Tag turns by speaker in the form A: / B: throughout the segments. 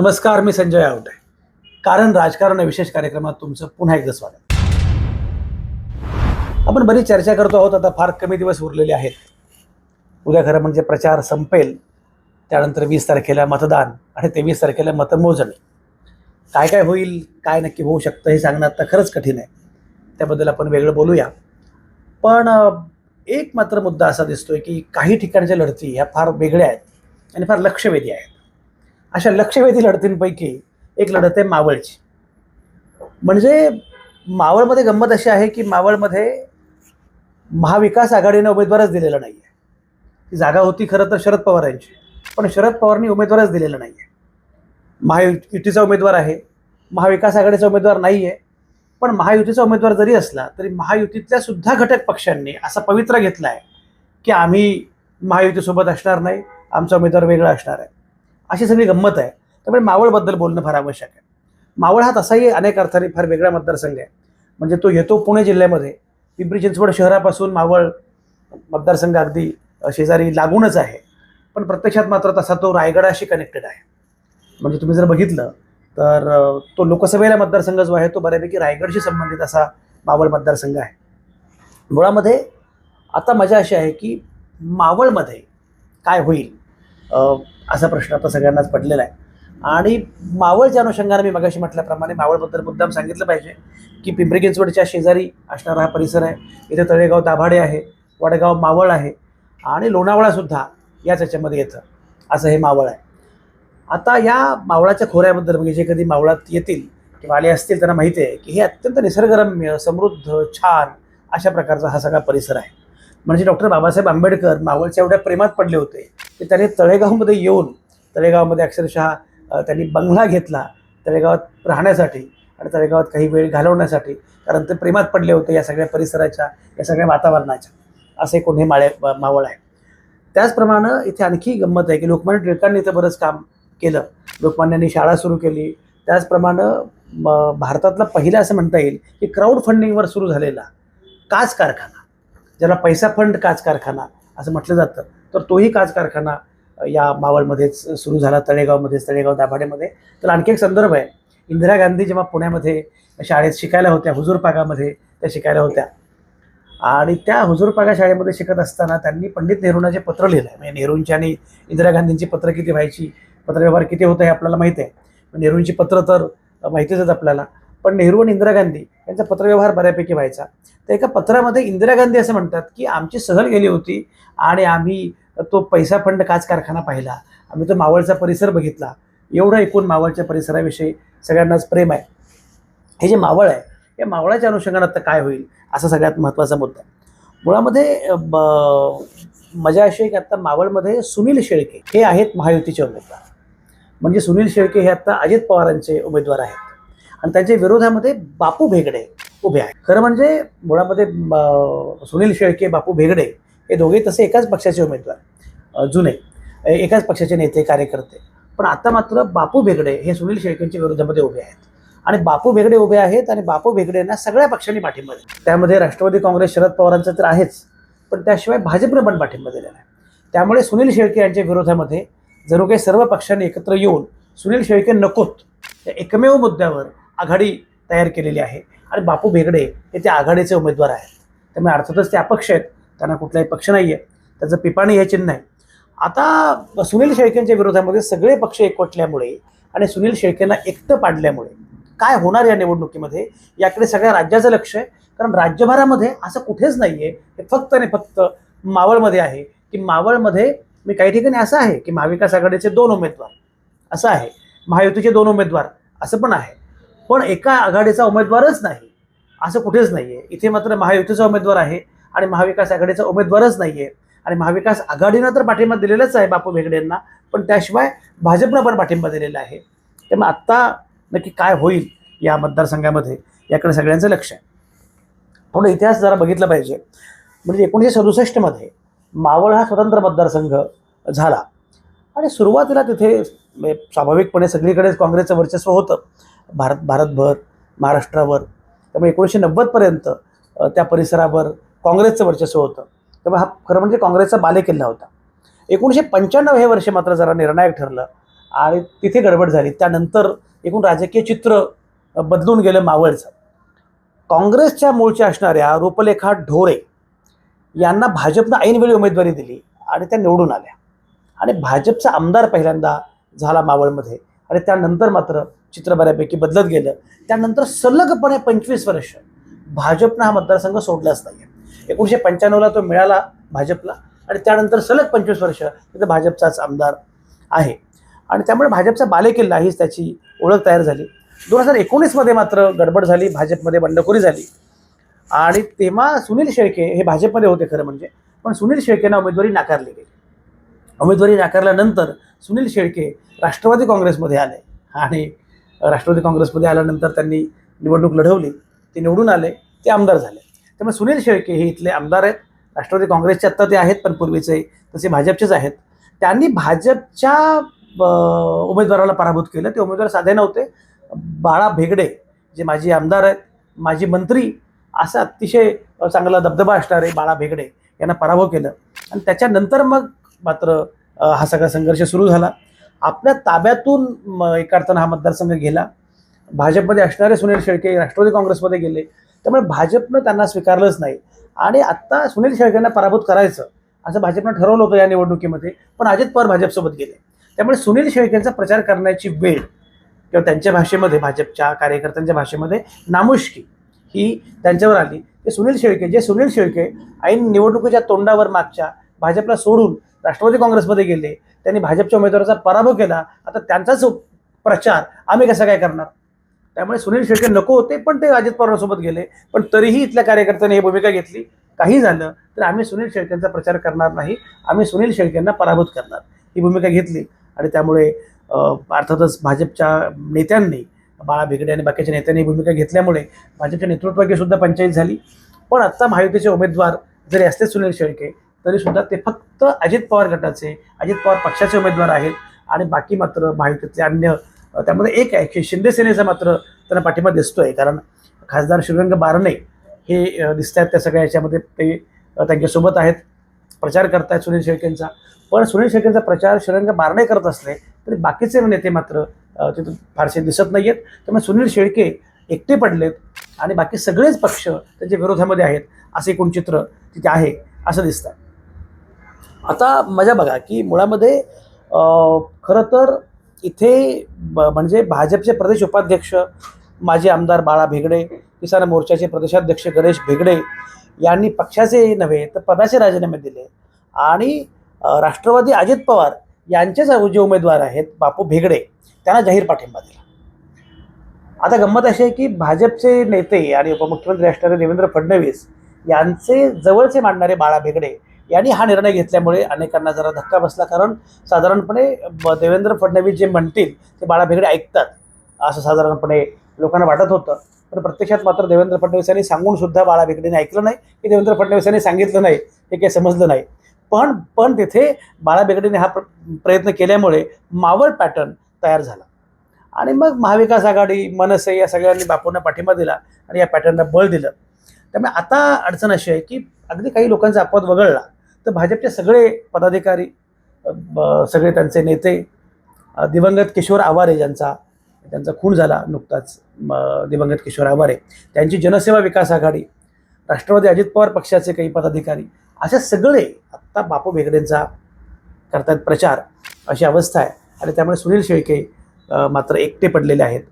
A: नमस्कार मी संजय आवटे. कारण राजकारण विशेष कार्यक्रमात तुमचं पुन्हा एकदा स्वागत. आपण बरीच चर्चा करतो आहोत आता फार कमी दिवस उरलेले आहेत. उद्या खरं म्हणजे प्रचार संपेल त्यानंतर वीस तारखेला मतदान आणि तेवीस तारखेला मतमोजणी. काय काय होईल काय नक्की होऊ शकतं हे सांगणं आता खरंच कठीण आहे. त्याबद्दल आपण वेगळं बोलूया. पण एक मात्र मुद्दा असा दिसतोय की काही ठिकाणच्या लढती ह्या फार वेगळ्या आहेत आणि फार लक्षवेधी आहेत. अशा लक्षवेधी लढतींपैकी एक लढत आहे मावळची. म्हणजे मावळमध्ये गंमत अशी आहे की मावळमध्ये महाविकास आघाडीनं उमेदवारच दिलेला नाही आहे ती जागा होती खरं तर शरद पवार यांची पण शरद पवारांनी उमेदवारच दिलेला नाही आहे महायुतीचा उमेदवार आहे महाविकास आघाडीचा उमेदवार नाही आहे पण महायुतीचा उमेदवार जरी असला तरी महायुतीतल्या सुद्धा घटक पक्षांनी असा पवित्रा घेतला आहे की आम्ही महायुतीसोबत असणार नाही आमचा उमेदवार वेगळा असणार आहे. अशी सगळी गंमत आहे. त्यामुळे मावळबद्दल बोलणं फार आवश्यक आहे. मावळ हा तसाही अनेक अर्थाने फार वेगळा मतदारसंघ आहे. म्हणजे तो येतो पुणे जिल्ह्यामध्ये. पिंपरी चिंचवड शहरापासून मावळ मतदारसंघ अगदी शेजारी लागूनच आहे. पण प्रत्यक्षात मात्र तसा तो रायगडाशी कनेक्टेड आहे. म्हणजे तुम्ही जर बघितलं तर तो लोकसभेला मतदारसंघ जो आहे तो बऱ्यापैकी रायगडशी संबंधित असा मावळ मतदारसंघ आहे. मुळामध्ये आता मजा अशी आहे की मावळमध्ये काय होईल? असा प्रश्न आता सगळ्यांनाच पडलेला आहे. आणि मावळच्या अनुषंगाने मी मगाशी म्हटल्याप्रमाणे मावळबद्दल मुद्दाम सांगितलं पाहिजे की पिंपरी चिंचवडच्या शेजारी असणारा हा परिसर आहे. इथे तळेगाव दाभाडे आहे वडगाव मावळ आहे आणि लोणावळासुद्धा याच याच्यामध्ये येतं. असं हे मावळ आहे. आता या मावळाच्या खोऱ्याबद्दल म्हणजे जे कधी मावळात येतील किंवा आले असतील त्यांना माहिती आहे की हे अत्यंत निसर्गरम्य समृद्ध छान अशा प्रकारचा हा सगळा परिसर आहे. म्हणजे डॉक्टर बाबासाहेब आंबेडकर मावळच्या एवढ्या प्रेमात पडले होते की त्यांनी तळेगावमध्ये येऊन तळेगावमध्ये अक्षरशः त्यांनी बंगला घेतला तळेगावात राहण्यासाठी आणि तळेगावात काही वेळ घालवण्यासाठी कारण ते प्रेमात पडले होते या सगळ्या परिसराच्या या सगळ्या वातावरणाच्या. असे कोणी माळे मावळ आहे. त्याचप्रमाणे इथे आणखी गंमत आहे की लोकमान्य टिळकांनी इथं बरंच काम केलं. लोकमान्यांनी शाळा सुरू केली. त्याचप्रमाणे म, भारतातला पहिला असं म्हणता येईल की क्राऊड फंडिंगवर सुरू झालेला काच कारखाना ज्याला पैसा फंड काच कारखाना असं म्हटलं जातं तर तोही काच कारखाना या मावळमध्येच सुरू झाला तळेगावमध्येच तळेगाव दाभाडेमध्ये. तर आणखी एक संदर्भ आहे. इंदिरा गांधी जेव्हा पुण्यामध्ये शाळेत शिकायला होत्या हुजूरपागामध्ये त्या शिकायला होत्या. आणि त्या हुजूरपागा शाळेमध्ये शिकत असताना त्यांनी पंडित नेहरूंना जे पत्र लिहिलं आहे म्हणजे नेहरूंची आणि इंदिरा गांधींची पत्र किती व्हायची पत्रव्यवहार किती होतं हे आपल्याला माहिती आहे. नेहरूंची पत्र तर माहितीच आहेत आपल्याला. पण नेहरू आणि इंदिरा गांधी यांचा पत्रव्यवहार बऱ्यापैकी व्हायचा. तर एका पत्रामध्ये इंदिरा गांधी असं म्हणतात की आमची सहल गेली होती आणि आम्ही तो पैसा फंड काच कारखाना पाहिला. आम्ही तो मावळचा परिसर बघितला. एवढं एकूण मावळच्या परिसराविषयी सगळ्यांनाच प्रेम आहे. हे जे मावळ आहे या मावळाच्या अनुषंगानं आता काय होईल असा सगळ्यात महत्त्वाचा मुद्दा मुळामध्ये ब- मजा अशी आहे की आत्ता मावळमध्ये सुनील शेळके हे आहेत महायुतीचे उमेदवार. म्हणजे सुनील शेळके हे आत्ता अजित पवारांचे उमेदवार आहेत. आणि त्यांच्या विरोधामध्ये बापू भेगडे उभे आहेत. खरं म्हणजे मुळामध्ये सुनील शेळके बापू भेगडे हे दोघे तसे एकाच पक्षाचे उमेदवार जुने एकाच पक्षाचे नेते कार्यकर्ते. पण आता मात्र बापू भेगडे हे सुनील शेळकेंच्या विरोधामध्ये उभे आहेत. आणि बापू भेगडे उभे आहेत आणि बापू भेगडेंना सगळ्या पक्षांनी पाठिंबा दिला. त्यामध्ये राष्ट्रवादी काँग्रेस शरद पवारांचं तर आहेच पण त्याशिवाय भाजपनं पण पाठिंबा दिलेला आहे. त्यामुळे सुनील शेळके यांच्या विरोधामध्ये जणू काही सर्व पक्षांनी एकत्र येऊन सुनील शेळके नकोत या एकमेव मुद्द्यावर आघाडी तयार केलेली आहे. आणि बापू बेगडे हे त्या आघाडीचे उमेदवार आहेत. त्यामुळे अर्थातच ते अपक्ष आहेत. त्यांना कुठलाही पक्ष नाही आहे त्याचं पिपाणी हे चिन्ह आहे. आता सुनील शेळकेंच्या विरोधामध्ये सगळे पक्ष एकवटल्यामुळे आणि सुनील शेळकेंना एकटं पाडल्यामुळे काय होणार या निवडणुकीमध्ये? याकडे सगळ्या राज्याचं लक्ष आहे. कारण राज्यभरामध्ये असं कुठेच नाही आहे हे फक्त आणि फक्त मावळमध्ये आहे. की मावळमध्ये मी काही ठिकाणी असं आहे की महाविकास आघाडीचे दोन उमेदवार. असं आहे. महायुतीचे दोन उमेदवार. असं पण आहे. पण एका आघाडीचा उमेदवारच नाही. असं कुठेच नाही आहे इथे मात्र महायुतीचा उमेदवार आहे आणि महाविकास आघाडीचा उमेदवारच नाही आहे आणि महाविकास आघाडीनं तर पाठिंबा दिलेलाच आहे बापू भेगडेंना पण त्याशिवाय भाजपनं पण पाठिंबा दिलेला आहे. त्यामुळे आत्ता नक्की काय होईल या मतदारसंघामध्ये याकडे सगळ्यांचं लक्ष आहे. थोडं इतिहास जरा बघितला पाहिजे. म्हणजे एकोणीसशे सदुसष्टमध्ये मावळ हा स्वतंत्र मतदारसंघ झाला. आणि सुरुवातीला तिथे स्वाभाविकपणे सगळीकडेच काँग्रेसचं वर्चस्व होतं. भारत भारतभर महाराष्ट्रावर त्यामुळे एकोणीसशे नव्वदपर्यंत त्या परिसरावर काँग्रेसचं वर्चस्व होतं. त्यामुळे हा खरं म्हणजे काँग्रेसचा बालेकिल्ला होता. एकोणीसशे पंच्याण्णव हे वर्ष मात्र जरा निर्णायक ठरलं आणि तिथे गडबड झाली. त्यानंतर एकूण राजकीय चित्र बदलून गेलं मावळचं. काँग्रेसच्या मूळच्या असणाऱ्या रूपलेखा ढोरे यांना भाजपनं ऐनवेळी उमेदवारी दिली आणि त्या निवडून आल्या. आणि भाजपचा आमदार पहिल्यांदा झाला मावळमध्ये. आणि त्यानंतर मात्र चित्र बऱ्यापैकी बदलत गेलं. त्यानंतर सलगपणे पंचवीस वर्ष भाजपनं हा मतदारसंघ सोडलाच नाही एकोणीसशे पंच्याण्णवला तो मिळाला भाजपला आणि त्यानंतर सलग पंचवीस वर्ष तिथं भाजपचाच आमदार आहे. आणि त्यामुळे भाजपचा बालेकिल्ला हीच त्याची ओळख तयार झाली. दोन हजार एकोणीसमध्ये मात्र गडबड झाली भाजपमध्ये बंडखोरी झाली. आणि तेव्हा सुनील शेळके हे भाजपमध्ये होते खरं म्हणजे पण सुनील शेळकेंना उमेदवारी नाकारली गेली. उमेदवारी नाकारल्यानंतर सुनील शेळके राष्ट्रवादी काँग्रेसमध्ये आले आणि राष्ट्रवादी काँग्रेसमध्ये आल्यानंतर त्यांनी निवडणूक लढवली ते निवडून आले ते आमदार झाले. त्यामुळे सुनील शेळके हे इथले आमदार आहेत. राष्ट्रवादी काँग्रेसचे आत्ता ते आहेत पण पूर्वीचे तसे भाजपचेच आहेत. त्यांनी भाजपच्या उमेदवाराला पराभूत केलं. ते उमेदवार साधे नव्हते. बाळा भेगडे जे माजी आमदार आहेत माजी मंत्री असा अतिशय चांगला दबदबा असणारे बाळा भेगडे यांना पराभव केलं. आणि त्याच्यानंतर मग मात्र हा सगळा संघर्ष सुरू झाला. आपल्या ताब्यातून म, एका अर्थानं हा मतदारसंघ गेला. भाजपमध्ये असणारे सुनील शेळके राष्ट्रवादी काँग्रेसमध्ये गेले. त्यामुळे भाजपनं त्यांना स्वीकारलंच नाही. आणि आत्ता सुनील शेळकेंना पराभूत करायचं असं भाजपनं ठरवलं होतं या निवडणुकीमध्ये पण अजित पवार भाजपसोबत गेले. त्यामुळे सुनील शेळकेंचा प्रचार करण्याची वेळ किंवा त्यांच्या भाषेमध्ये भाजपच्या कार्यकर्त्यांच्या भाषेमध्ये नामुष्की ही त्यांच्यावर आली. ते सुनील शेळके जे सुनील शेळके ऐन निवडणुकीच्या तोंडावर मागच्या भाजपला सोडून राष्ट्रवादी काँग्रेसमध्ये गेले त्यांनी भाजपच्या उमेदवाराचा पराभव केला. आता त्यांचाच प्रचार आम्ही कसा काय करणार? त्यामुळे सुनील शेळके नको होते पण ते अजित पवारांसोबत गेले. पण तरीही इथल्या कार्यकर्त्यांनी ही भूमिका घेतली. काही झालं तर आम्ही सुनील शेळकेंचा प्रचार करणार नाही. आम्ही सुनील शेळकेंना पराभूत करणार. ही भूमिका घेतली. आणि त्यामुळे अर्थातच भाजपच्या नेत्यांनी बाळा भेगडे आणि बाकीच्या नेत्यांनी भूमिका घेतल्यामुळे भाजपच्या नेतृत्वाची सुद्धा पंचायत झाली. पण आत्ता महायुतीचे उमेदवार जरी असले सुनील शेळके तरीसुद्धा ते फक्त अजित पवार गटाचे अजित पवार पक्षाचे उमेदवार आहेत. आणि बाकी मात्र महायुतीतले अन्य त्यामध्ये एक आहे की शिंदेसेनेचा मात्र त्यांना पाठिंबा दिसतोय. कारण खासदार श्रीरंग बारणे हे दिसत आहेत त्या सगळ्या याच्यामध्ये. ते त्यांच्यासोबत आहेत. प्रचार करतायत सुनील शेळकेंचा. पण सुनील शेळकेंचा प्रचार श्रीरंग बारणे करत असले तरी बाकीचे नेते मात्र तिथून फारसे दिसत नाही आहेत त्यामुळे सुनील शेळके एकटे पडलेत आणि बाकी सगळेच पक्ष त्यांच्या विरोधामध्ये आहेत. असे एकूण चित्र तिथे आहे असं दिसतं आता मजा बघा की मुळामध्ये खरं तर इथे ब म्हणजे भाजपचे प्रदेश उपाध्यक्ष माजी आमदार बाळा भेगडे किसान मोर्चाचे प्रदेशाध्यक्ष गणेश भेगडे यांनी पक्षाचे नव्हे तर पदाचे राजीनामे दिले. आणि राष्ट्रवादी अजित पवार यांचेच जे उमेदवार आहेत बापू भेगडे त्यांना जाहीर पाठिंबा दिला. आता गंमत अशी आहे की भाजपचे नेते आणि उपमुख्यमंत्री असणारे देवेंद्र फडणवीस यांचे जवळचे मांडणारे बाळा भेगडे यांनी हा निर्णय घेतल्यामुळे अनेकांना जरा धक्का बसला कारण साधारणपणे ब- देवेंद्र फडणवीस जे म्हणतील ते बाळाभेगडे ऐकतात असं साधारणपणे लोकांना वाटत होतं. पण प्रत्यक्षात मात्र देवेंद्र फडणवीसांनी सांगून सुद्धा बाळा भेगडेने ऐकलं नाही की देवेंद्र फडणवीसांनी सांगितलं नाही हे काही समजलं नाही. पण पण तिथे बाळा भेगडेने हा प्र प्रयत्न केल्यामुळे मावळ पॅटर्न तयार झाला. आणि मग महाविकास आघाडी मनसे या सगळ्यांनी बापूंना पाठिंबा दिला आणि या पॅटर्नला बळ दिलं. त्यामुळे आता अडचण अशी आहे की अगदी काही लोकांचा अपवाद वगळला तर भाजपचे सगळे पदाधिकारी सगळे त्यांचे नेते दिवंगत किशोर आवारे ज्यांचा त्यांचा खून झाला नुकताच दिवंगत किशोर आवारे. त्यांची जनसेवा विकास आघाडी राष्ट्रवादी अजित पवार पक्षाचे काही पदाधिकारी असे सगळे आत्ता बापू भेगडेंचा करतात प्रचार अशी अवस्था आहे. आणि त्यामुळे सुनील शेळके मात्र एकटे पडलेले आहेत.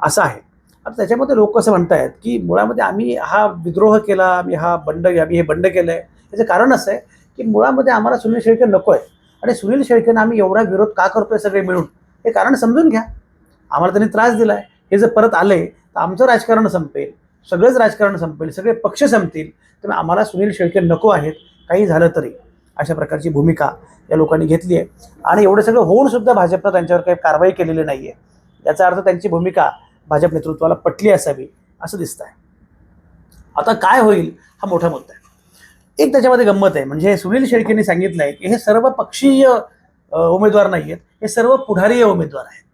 A: असं आहे. आता त्याच्यामध्ये लोक असं म्हणत आहेत की मुळामध्ये आम्ही हा विद्रोह केला आम्ही हा बंड आम्ही हे बंड केलं आहे याचं कारण असं आहे की मुळामध्ये आम्हाला सुनील शेळके नको आहे आणि सुनील शेळकेनं आम्ही एवढा विरोध का करतोय सगळे मिळून? हे कारण समजून घ्या. आम्हाला त्यांनी त्रास दिला आहे हे जर परत आले तर आमचं राजकारण संपेल. सगळंच राजकारण संपेल. सगळे पक्ष संपतील. त्यामुळे आम्हाला सुनील शेळके नको आहेत. काही झालं तरी. अशा प्रकारची भूमिका या लोकांनी घेतली आहे. आणि एवढं सगळं होऊन सुद्धा भाजपनं त्यांच्यावर काही कारवाई केलेली नाही आहे याचा अर्थ त्यांची भूमिका भाजप नेतृत्वाला पटली असावी असं दिसतं आहे आता काय होईल? हा मोठा मुद्दा आहे. एक त्याच्यामध्ये गंमत आहे. म्हणजे सुनील शेळकेंनी सांगितलं आहे की हे सर्व पक्षीय उमेदवार नाही आहेत हे सर्व पुढारीय उमेदवार आहेत.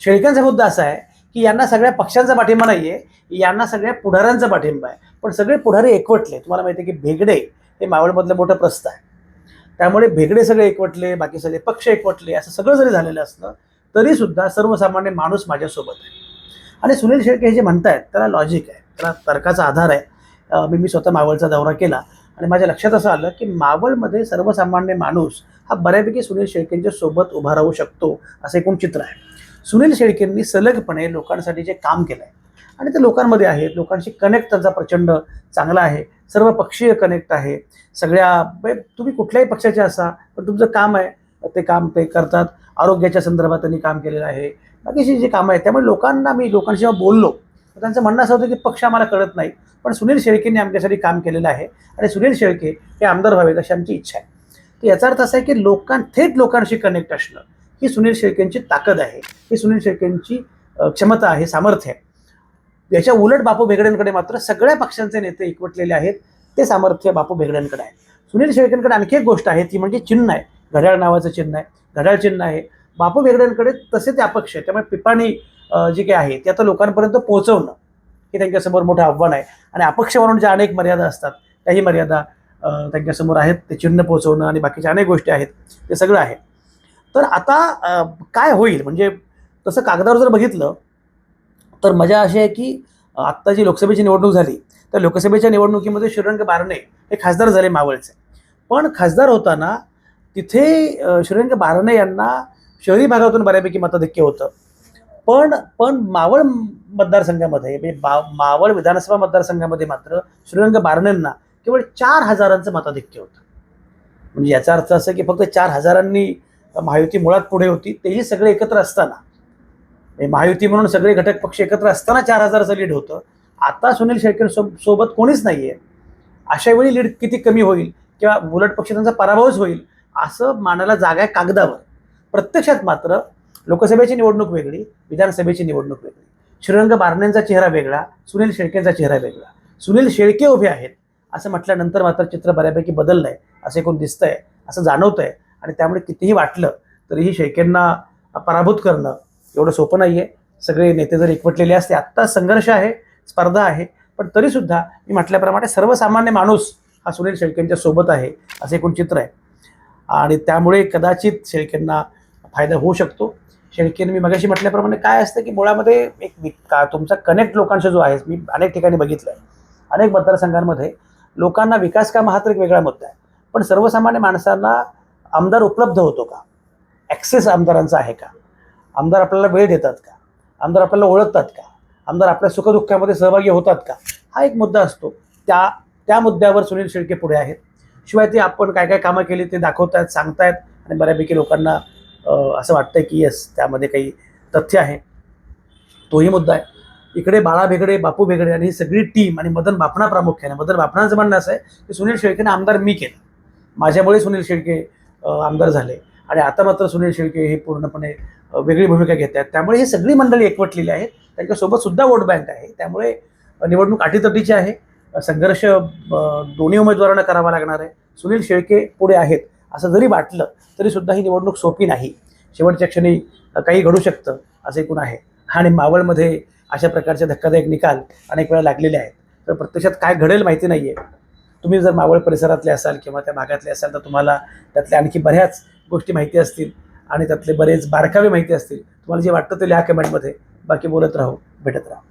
A: शेळकेंचा मुद्दा असा आहे की यांना सगळ्या पक्षांचा पाठिंबा नाही आहे यांना सगळ्या पुढाऱ्यांचा पाठिंबा आहे. पण सगळे पुढारी एकवटले. तुम्हाला माहिती आहे की भेगडे हे मावळमधलं मोठं प्रस्थ आहे. त्यामुळे भेगडे सगळे एकवटले बाकी सगळे पक्ष एकवटले असं सगळं जरी झालेलं असलं तरी सुद्धा सर्वसामान्य माणूस माझ्यासोबत आहे. आणि सुनील शेळके हे जे म्हणतायत त्याला लॉजिक आहे. त्याला तर्काचा आधार आहे. मी मी स्वतः मावळचा दौरा केला. आणि माझ्या लक्षात असं आलं की मावळमध्ये सर्वसामान्य माणूस हा बऱ्यापैकी सुनील शेळकेंच्या सोबत उभा राहू शकतो असं एकूण चित्र आहे. सुनील शेळकेंनी सलगपणे लोकांसाठी जे काम केलं आहे आणि ते लोकांमध्ये आहेत लोकांशी कनेक्ट त्यांचा प्रचंड चांगला आहे सर्व पक्षीय कनेक्ट आहे सगळ्या म्हणजे तुम्ही कुठल्याही पक्षाचे असा पण तुमचं काम आहे ते काम ते करतात आरोग्याच्या संदर्भात त्यांनी काम केलेलं आहे बाकीची जी कामं आहेत त्यामुळे लोकांना मी लोकांशी जेव्हा बोललो त्यांचं म्हणणं असं होतं की पक्ष आम्हाला कळत नाही. पण सुनील शेळकेंनी आमच्यासाठी काम केलेलं आहे आणि सुनील शेळके हे आमदार व्हावेत अशी आमची इच्छा आहे. तर याचा अर्थ असा आहे की लोकां थेट लोकांशी कनेक्ट असणं ही सुनील शेळकेंची ताकद आहे. ही सुनील शेळकेंची क्षमता आहे सामर्थ्य आहे. याच्या उलट बापू भेगड्यांकडे मात्र सगळ्या पक्षांचे नेते एकवटलेले आहेत. ते सामर्थ्य बापू भेगड्यांकडे आहे. सुनील शेळकेंकडे आणखी एक गोष्ट आहे ती म्हणजे चिन्ह आहे. घड्याळ नावाचं चिन्ह आहे. घड्याळ चिन्ह आहे. बापू भेगड्यांकडे तसे ते अपक्ष आहे. त्यामुळे पिपाणी जे काही आहे ते आता लोकांपर्यंत पोहोचवणं हे त्यांच्यासमोर मोठं आव्हान आहे. आणि अपक्ष म्हणून ज्या अनेक मर्यादा असतात त्याही मर्यादा त्यांच्यासमोर आहेत. ते चिन्ह पोहोचवणं आणि बाकीच्या अनेक गोष्टी आहेत ते सगळं आहे. तर आता काय होईल? म्हणजे तसं कागदावर जर बघितलं तर मजा अशी आहे की आत्ता जी लोकसभेची निवडणूक झाली तर लोकसभेच्या निवडणुकीमध्ये श्रीरंग बारणे हे खासदार झाले मावळचे. पण खासदार होताना तिथे श्रीरंग बारणे यांना शहरी भागातून बऱ्यापैकी मताधिक्य होतं. पण पण मावळ मतदारसंघामध्ये म्हणजे बा मावळ विधानसभा मतदारसंघामध्ये मात्र श्रीरंग बारणेंना केवळ चार हजारांचं मताधिक्य होतं. म्हणजे याचा अर्थ असं की फक्त चार हजारांनी महायुती मुळात पुढे होती तेही सगळे एकत्र असताना. म्हणजे महायुती म्हणून सगळे घटक पक्ष एकत्र असताना चार हजाराचं लीड होतं. आता सुनील शेळके सो सोबत कोणीच नाही आहे अशा वेळी लीड किती कमी होईल किंवा उलट पक्ष त्यांचा पराभवच होईल असं मानायला जागा आहे कागदावर. प्रत्यक्षात मात्र लोकसभेची निवडणूक वेगळी विधानसभेची निवडणूक वेगळी. श्रीरंग बारणेंचा चेहरा वेगळा सुनील शेळकेंचा चेहरा वेगळा. सुनील शेळके उभे आहेत असं म्हटल्यानंतर मात्र चित्र बऱ्यापैकी बदललं आहे असं एकूण दिसतंय असं जाणवतं आहे आणि त्यामुळे कितीही वाटलं तरीही शेळकेंना पराभूत करणं एवढं सोपं नाही आहे सगळे नेते जर एकवटलेले असते आत्ता संघर्ष आहे स्पर्धा आहे पण तरीसुद्धा मी म्हटल्याप्रमाणे सर्वसामान्य माणूस हा सुनील शेळकेंच्या सोबत आहे असं एकूण चित्र आहे. आणि त्यामुळे कदाचित शेळकेंना फायदा होऊ शकतो. शेळकेंनी मी मगाशी म्हटल्याप्रमाणे काय असतं की मुळामध्ये एक का तुमचा कनेक्ट लोकांशी जो आहे मी अनेक ठिकाणी बघितलं आहे अनेक मतदारसंघांमध्ये लोकांना विकास काम हा तर एक वेगळा मुद्दा आहे. पण सर्वसामान्य माणसांना आमदार उपलब्ध होतो का? ॲक्सेस आमदारांचा आहे का? आमदार आपल्याला वेळ देतात का? आमदार आपल्याला ओळखतात का? आमदार आपल्या सुखदुःखामध्ये सहभागी होतात का? हा एक मुद्दा असतो. त्या त्या मुद्द्यावर सुनील शेळके पुढे आहेत. शिवाय ते आपण काय काय कामं केली ते दाखवतायत सांगतायत आणि बऱ्यापैकी लोकांना असं वाटतं की येस त्यामध्ये काही तथ्य आहे. तोही मुद्दा आहे. इकडे बाळा भेगडे बापू भेगडे आणि ही सगळी टीम आणि मदन बापणा प्रामुख्याने मदन बापणाचं म्हणणं असं आहे की सुनील शेळकेने आमदार मी केलं. माझ्यामुळे सुनील शेळके आमदार झाले आणि आता मात्र सुनील शेळके हे पूर्णपणे वेगळी भूमिका घेत आहेत. त्यामुळे ही सगळी मंडळी एकवटलेली आहेत. त्यांच्यासोबत सुद्धा वोट बँक आहे. त्यामुळे निवडणूक अटीतटीची आहे. संघर्ष दोन्ही उमेदवारांना करावा लागणार आहे. सुनील शेळके पुढे आहेत. असं जरी वाटलं तरी सुद्धा ही निवडणूक सोपी नाही. शेवटच्या क्षणी काही घडू शकतं असं एकूण आहे? आणि मावळमध्ये अशा प्रकारचे धक्कादायक निकाल अनेक वेळा लागलेले आहेत. तर प्रत्यक्षात काय घडेल माहिती नाही आहे तुम्ही जर मावळ परिसरातले असाल किंवा त्या भागातले असाल तर तुम्हाला त्यातल्या आणखी बऱ्याच गोष्टी माहिती असतील आणि त्यातले बरेच बारकावे माहिती असतील. तुम्हाला जे वाटतं ते लिहा कमेंटमध्ये. बाकी बोलत राहू भेटत राहू.